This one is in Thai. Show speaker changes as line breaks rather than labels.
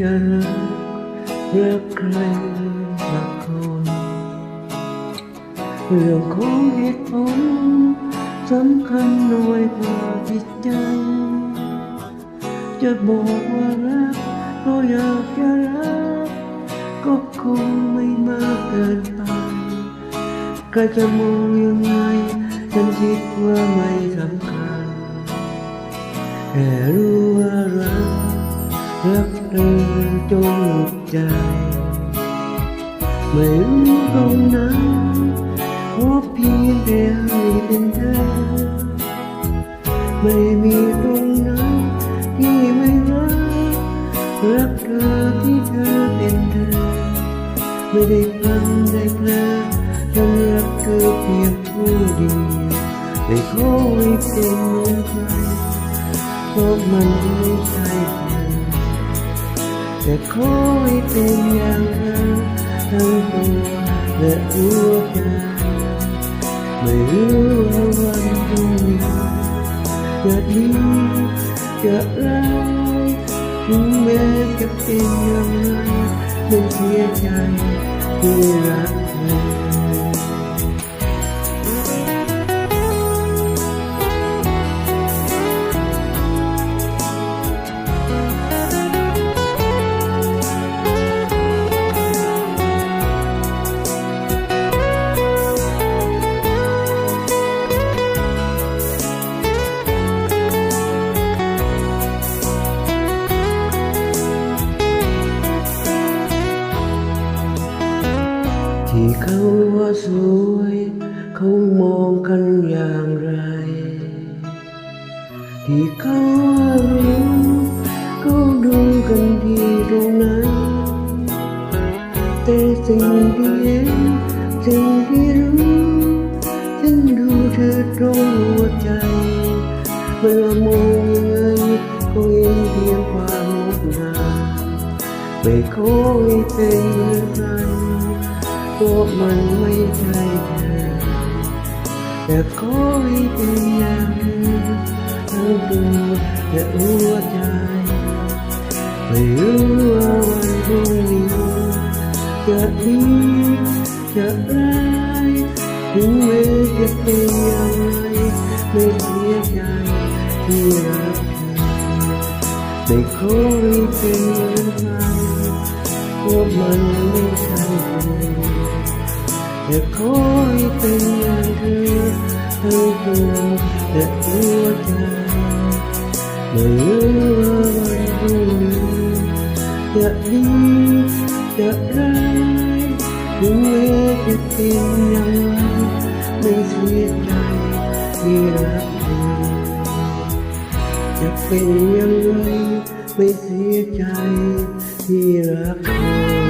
จะรักใครสักคนเรื่องของเหตุผลสำคัญน้อยกว่าจิตใจ จะบอกว่ารักเพราะอยากจะรัก ก็คงไม่มากเกินไปใครจะมองยังไงฉันคิดว่าไม่สำคัญแค่รู้ รักเธอจนหมดใจ ไม่รู้ตรงไหนขอเพียงแต่ให้เป็นเธอ ไม่มีตรงไหนที่ไม่รักรักเธอที่เธอเป็นเธอ ไม่ได้พันได้เพลฉันรักเธอเพียงผู้เดียวไม่ขอให้เป็นเหมือนใครเพราะมันไม่ใช่ จะขอให้เป็นอย่างเธอทั้งตัวและหัวใจไม่รู้ว่าวันพรุ่งนี้จะดีจะร้ายถึงแม้จะเป็นอย่างไรไม่เสียใจที่รักเธอ ที่เขาว่าสวยเขามองกันอย่างไรที่เขาว่ารู้เขาดูกันที่ตรงนั้นแต่อตรงหัวมันเพียงควาไม่ขอให้เป็นเหมือนกันเพราะมันไม่ใช่เธอแต่ขอให้เป็นอย่างเธอทั้งตัวและหัวใจไม่รู้ว่าวันพรุ่งนี้จะดีจะร้ายถึงแม้จะเป็นอย่างไรไม่เสียใจที่รักเธอไม่ขอให้เป็นเหมือนใครเพราะมัน แต่อให้เป็นอย่างเธอทั้งตัวและหัวใจไม่รู้ว่าวันพรุ่งนี้จะดีจะร้ายถึงแม้จะเป็นอย่างไรไม่เสียใจที่รักเธอจะเป็นอย่างไรไม่เสียใจที่รักเธอ